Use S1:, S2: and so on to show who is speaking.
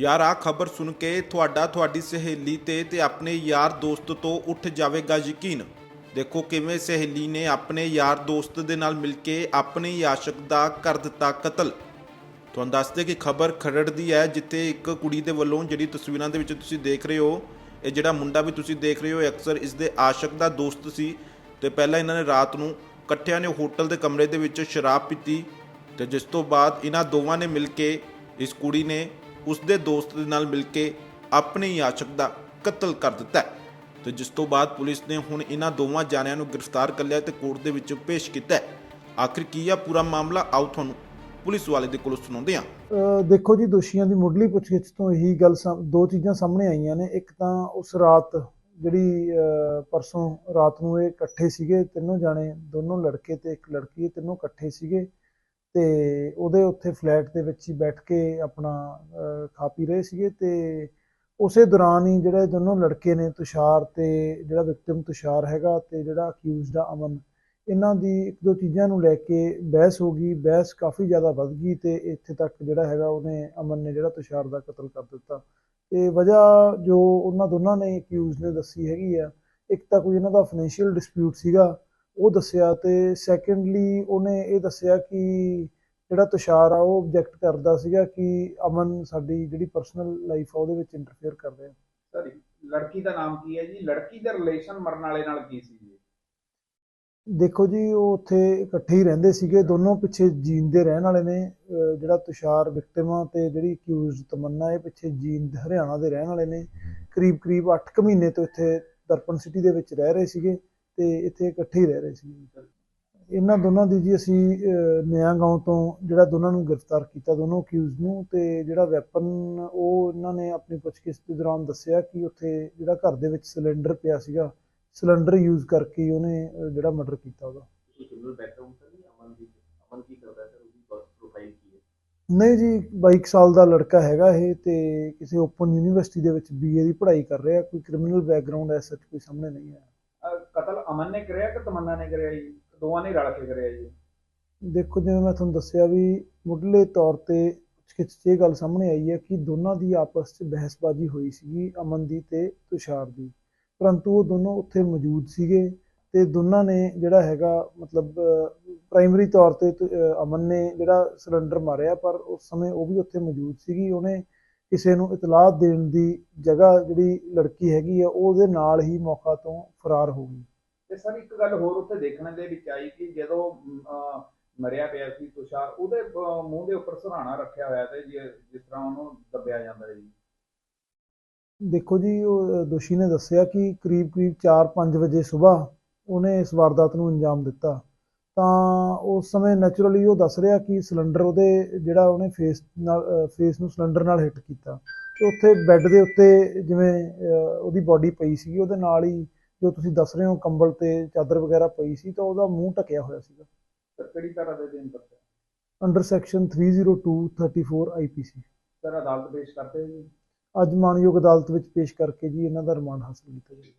S1: ਯਾਰ ਆ ਖਬਰ ਸੁਣ ਕੇ ਤੁਹਾਡਾ, ਤੁਹਾਡੀ ਸਹੇਲੀ ਤੇ ਤੇ ਆਪਣੇ ਯਾਰ ਦੋਸਤ ਤੋਂ ਉੱਠ ਜਾਵੇਗਾ ਯਕੀਨ। ਦੇਖੋ ਕਿਵੇਂ ਸਹੇਲੀ ਨੇ ਆਪਣੇ ਯਾਰ ਦੋਸਤ ਦੇ ਨਾਲ ਮਿਲ ਕੇ ਆਪਣੇ ਹੀ ਦਾ ਕਰ ਦਿੱਤਾ ਕਤਲ। ਤੁਹਾਨੂੰ ਦੱਸਦੇ ਕਿ ਖਬਰ ਖਰੜ ਦੀ ਹੈ, ਜਿੱਥੇ ਇੱਕ ਕੁੜੀ ਦੇ ਵੱਲੋਂ ਜਿਹੜੀ ਤਸਵੀਰਾਂ ਦੇ ਵਿੱਚ ਤੁਸੀਂ ਦੇਖ ਰਹੇ ਹੋ, ਇਹ ਜਿਹੜਾ ਮੁੰਡਾ ਵੀ ਤੁਸੀਂ ਦੇਖ ਰਹੇ ਹੋ ਅਕਸਰ ਇਸ ਦੇ ਆਸ਼ਕ ਦਾ ਦੋਸਤ ਸੀ। ਤੇ ਪਹਿਲਾਂ ਇਹਨਾਂ ਨੇ ਰਾਤ ਨੂੰ ਇਕੱਠਿਆਂ ਨੇ ਹੋਟਲ ਦੇ ਕਮਰੇ ਦੇ ਵਿੱਚ ਸ਼ਰਾਬ ਪੀਤੀ ਤੇ ਜਿਸ ਤੋਂ ਬਾਅਦ ਇਹਨਾਂ ਦੋਵਾਂ ਨੇ ਮਿਲ ਕੇ ਇਸ ਕੁੜੀ ਨੇ ਉਸ ਦੇ ਦੋਸਤ ਦੇ ਨਾਲ ਮਿਲ ਕੇ ਆਪਣੇ ਹੀ ਦਾ ਕਤਲ ਕਰ ਦਿੱਤਾ ਤੇ ਜਿਸ ਤੋਂ ਬਾਅਦ ਪੁਲਿਸ ਨੇ ਹੁਣ ਇਹਨਾਂ ਦੋਵਾਂ ਜਾਣਿਆਂ ਨੂੰ ਗ੍ਰਿਫਤਾਰ ਕਰ ਲਿਆ ਤੇ ਕੋਰਟ ਦੇ ਵਿੱਚ ਪੇਸ਼ ਕੀਤਾ ਆਖਿਰ ਕੀ ਆ ਪੂਰਾ ਮਾਮਲਾ? ਆਓ ਤੁਹਾਨੂੰ ਪੁਲਿਸ ਵਾਲੇ ਦੇ ਕੋਲੋਂ ਸੁਣਾਉਂਦੇ
S2: ਆ ਦੇਖੋ ਜੀ ਦੋਸ਼ੀਆਂ ਦੀ ਮੁੱਢਲੀ ਪੁੱਛਗਿੱਛ ਤੋਂ ਇਹੀ ਗੱਲ ਦੋ ਚੀਜ਼ਾਂ ਸਾਹਮਣੇ ਆਈਆਂ ਨੇ। ਇੱਕ ਤਾਂ ਉਸ ਰਾਤ ਜਿਹੜੀ ਅ, ਪਰਸੋਂ ਰਾਤ ਨੂੰ ਇਹ ਇਕੱਠੇ ਸੀਗੇ ਤਿੰਨੋਂ ਜਾਣੇ ਦੋਨੋਂ ਲੜਕੇ ਤੇ ਇੱਕ ਲੜਕੀ ਇਹ ਤਿੰਨੋਂ ਇਕੱਠੇ ਸੀਗੇ। ਤੇ ਉਹਦੇ ਉੱਥੇ ਫਲੈਟ ਦੇ ਵਿੱਚ ਹੀ ਬੈਠ ਕੇ ਆਪਣਾ ਖਾ ਪੀ ਰਹੇ ਸੀਗੇ ਤੇ ਉਸੇ ਦੌਰਾਨ ਹੀ ਜਿਹੜੇ ਦੋਨੋਂ ਲੜਕੇ ਨੇ ਤੁਸ਼ਾਰ ਤੇ ਜਿਹੜਾ ਵਿਕਟਿਮ ਤੁਸ਼ਾਰ ਹੈਗਾ ਤੇ ਜਿਹੜਾ ਅਕਿਊਜ਼ਡ ਆ ਅਮਨ, ਇਹਨਾਂ ਦੀ ਇੱਕ ਦੋ ਚੀਜ਼ਾਂ ਨੂੰ ਲੈ ਕੇ ਬਹਿਸ ਹੋ ਗਈ, ਬਹਿਸ ਕਾਫੀ ਜ਼ਿਆਦਾ ਵੱਧ ਗਈ ਤੇ ਇੱਥੇ ਤੱਕ ਜਿਹੜਾ ਹੈਗਾ ਉਹਨੇ ਅਮਨ ਨੇ ਜਿਹੜਾ ਤੁਸ਼ਾਰ ਦਾ ਕਤਲ ਕਰ ਦਿੱਤਾ। ਤੇ ਵਜ੍ਹਾ ਜੋ ਉਹਨਾਂ ਦੋਨਾਂ ਨੇ ਅਕਿਊਜ਼ ਨੇ ਦੱਸੀ ਹੈਗੀ ਆ, ਇੱਕ ਤਾਂ ਕੋਈ ਇਹਨਾਂ ਦਾ ਫਾਈਨੈਂਸ਼ੀਅਲ ਡਿਸਪਿਊਟ ਸੀਗਾ ਉਹ ਦੱਸਿਆ ਤੇ ਸੈਕੰਡਲੀ ਉਹਨੇ ਇਹ ਦੱਸਿਆ ਕਿ ਜਿਹੜਾ ਤੁਸ਼ਾਰ ਆ ਉਹ ਆਬਜੈਕਟ ਕਰਦਾ ਸੀਗਾ ਕਿ ਅਮਨ ਸਾਡੀ ਜਿਹੜੀ ਪਰਸਨਲ ਲਾਈਫ ਆ ਉਹਦੇ ਵਿੱਚ ਇੰਟਰਫੇਅਰ ਕਰ ਰਿਹਾ।
S3: ਸਰ ਲੜਕੀ ਦਾ ਨਾਮ ਕੀ ਹੈ ਜੀ? ਲੜਕੀ ਦਾ ਰਿਲੇਸ਼ਨ ਮਰਨ ਵਾਲੇ ਨਾਲ ਕੀ ਸੀ ਜੀ?
S2: ਦੇਖੋ ਜੀ ਉਹ ਉੱਥੇ ਇਕੱਠੇ ਹੀ ਰਹਿੰਦੇ ਸੀਗੇ ਦੋਨੋਂ ਪਿੱਛੇ ਜੀਂਦ ਦੇ ਰਹਿਣ ਵਾਲੇ ਨੇ। ਜਿਹੜਾ ਤੁਸ਼ਾਰ ਵਿਕਟਿਮ ਆ ਤੇ ਜਿਹੜੀ ਅਕਿਊਜ਼ਡ ਤਮੰਨਾ ਇਹ ਪਿੱਛੇ ਜੀਂਦ ਹਰਿਆਣਾ ਦੇ ਰਹਿਣ ਵਾਲੇ ਨੇ। ਕਰੀਬ ਕਰੀਬ 8 ਕੁ ਮਹੀਨੇ ਤੋਂ ਇੱਥੇ ਦਰਪਣ ਸਿਟੀ ਦੇ ਵਿੱਚ ਰਹਿ ਰਹੇ ਸੀਗੇ। ਤੇ ਇੱਥੇ ਇਕੱਠੇ ਹੀ ਰਹਿ ਰਹੇ ਸੀ। ਇਹਨਾਂ ਦੋਨਾਂ ਦੀ ਜੀ ਅਸੀਂ ਨਿਆਂ ਗਾਉਂ ਤੋਂ ਜਿਹੜਾ ਦੋਨਾਂ ਨੂੰ ਗ੍ਰਿਫਤਾਰ ਕੀਤਾ, ਦੋਨੋਂ ਅਕਿਊਜ਼ ਨੂੰ, ਤੇ ਜਿਹੜਾ ਵੈਪਨ ਉਹ ਇਹਨਾਂ ਨੇ ਆਪਣੀ ਪੁੱਛਗਿੱਛ ਦੇ ਦੌਰਾਨ ਦੱਸਿਆ ਕਿ ਉੱਥੇ ਜਿਹੜਾ ਘਰ ਦੇ ਵਿੱਚ ਸਿਲੰਡਰ ਪਿਆ ਸੀਗਾ ਸਿਲੰਡਰ ਯੂਜ਼ ਕਰਕੇ ਉਹਨੇ ਜਿਹੜਾ ਮਰਡਰ ਕੀਤਾ ਉਹਦਾ।
S4: ਨਹੀਂ
S2: ਜੀ 22 ਸਾਲ ਦਾ ਲੜਕਾ ਹੈਗਾ ਇਹ, ਤੇ ਕਿਸੇ ਓਪਨ ਯੂਨੀਵਰਸਿਟੀ ਦੇ ਵਿੱਚ ਬੀਏ ਦੀ ਪੜ੍ਹਾਈ ਕਰ ਰਿਹਾ, ਕੋਈ ਕ੍ਰਿਮੀਨਲ ਬੈਕਗ੍ਰਾਉਂਡ ਐਸ ਸੱਚ ਕੋਈ ਸਾਹਮਣੇ ਨਹੀਂ ਆਇਆ।
S3: ਕਤਲ ਅਮਨ ਨੇ ਕਰਿਆ ਕਿ ਤਮੰਨਾ ਨੇ ਕਰਿਆ ਜੀ? ਦੋਵਾਂ ਨੇ ਰਲ ਕੇ ਕਰਿਆ ਜੀ।
S2: ਦੇਖੋ, ਜਿਵੇਂ ਮੈਂ ਤੁਹਾਨੂੰ ਦੱਸਿਆ ਵੀ ਮੁੱਢਲੇ ਤੌਰ ਤੇ ਪੁੱਛਗਿੱਛ ਇਹ ਗੱਲ ਸਾਹਮਣੇ ਆਈ ਹੈ ਕਿ ਦੋਨਾਂ ਦੀ ਆਪਸ 'ਚ ਬਹਿਸਬਾਜ਼ੀ ਹੋਈ ਸੀਗੀ, ਅਮਨ ਦੀ ਤੇ ਤੁਸ਼ਾਰ ਦੀ। ਪਰੰਤੂ ਉਹ ਦੋਨੋਂ ਉੱਥੇ ਮੌਜੂਦ ਸੀਗੇ ਤੇ ਦੋਨਾਂ ਨੇ ਜਿਹੜਾ ਹੈਗਾ, ਮਤਲਬ ਪ੍ਰਾਇਮਰੀ ਤੌਰ ਤੇ ਅਮਨ ਨੇ ਜਿਹੜਾ ਸਿਲੰਡਰ ਮਾਰਿਆ, ਪਰ ਉਸ ਸਮੇਂ ਉਹ ਵੀ ਉੱਥੇ ਮੌਜੂਦ ਸੀਗੀ। ਉਹਨੇ ਕਿਸੇ ਨੂੰ ਇਤਲਾਹ ਦੇਣ ਦੀ ਜਗ੍ਹਾ ਜਿਹੜੀ ਲੜਕੀ ਹੈਗੀ ਆ ਉਹ ਉਹਦੇ ਨਾਲ ਹੀ ਮੌਕਾ ਤੋਂ ਫਰਾਰ ਹੋ ਗਈ।
S3: ਤੇ ਸਰ ਇੱਕ ਗੱਲ ਹੋਰ ਉੱਥੇ ਦੇਖਣ ਦੇ ਵਿੱਚ ਆਈ ਕਿ ਜਦੋਂ ਮਰਿਆ ਪਿਆ ਸੀ ਤੁਸ਼ਾਰ ਉਹਦੇ ਮੂੰਹ ਦੇ ਉੱਪਰ ਸਰਾਣਾ ਰੱਖਿਆ ਹੋਇਆ ਤੇ ਜਿਸ ਤਰ੍ਹਾਂ ਉਹਨੂੰ ਦੱਬਿਆ ਜਾਂਦਾ ਹੈ ਜੀ
S2: ਦੇਖੋ ਜੀ ਉਹ ਦੋਸ਼ੀ ਨੇ ਦੱਸਿਆ ਕਿ ਕਰੀਬ ਕਰੀਬ 4-5 ਵਜੇ ਸਵੇਰ ਉਹਨੇ ਇਸ ਵਾਰਦਾਤ ਨੂੰ ਅੰਜਾਮ ਦਿੱਤਾ। ਤਾਂ ਉਸ ਸਮੇਂ ਨੈਚੁਰਲੀ ਉਹ ਦੱਸ ਰਿਹਾ ਕਿ ਸਿਲੰਡਰ ਉਹਦੇ ਜਿਹੜਾ ਉਹਨੇ ਫੇਸ ਨਾਲ ਫੇਸ ਨੂੰ ਸਿਲੰਡਰ ਨਾਲ ਹਿੱਟ ਕੀਤਾ। ਤੇ ਉੱਥੇ ਬੈੱਡ ਦੇ ਉੱਤੇ ਜਿਵੇਂ ਉਹਦੀ ਬਾਡੀ ਪਈ ਸੀਗੀ ਉਹਦੇ ਨਾਲ ਹੀ ਜੋ ਤੁਸੀਂ ਦੱਸ ਰਹੇ ਹੋ ਕੰਬਲ ਤੇ ਚਾਦਰ ਵਗੈਰਾ ਪਈ ਸੀ ਤਾਂ ਉਹਦਾ ਮੂੰਹ ਢਕਿਆ ਹੋਇਆ ਸੀਗਾ।
S3: ਸਰ ਕਿਹੜੀ ਤਰ੍ਹਾਂ ਦੇ ਦਿਨ ਤੱਕ
S2: ਅੰਡਰ ਸੈਕਸ਼ਨ 302 34 ਆਈਪੀਸੀ
S3: ਸਰ ਅਦਾਲਤ ਪੇਸ਼ ਕਰਦੇ ਜੀ?
S2: ਅੱਜ ਮਾਨਯੋਗ ਅਦਾਲਤ ਵਿੱਚ ਪੇਸ਼ ਕਰਕੇ ਜੀ ਇਹਨਾਂ ਦਾ ਰਿਮਾਂਡ ਹਾਸਲ ਕੀਤਾ ਜਾਵੇਗਾ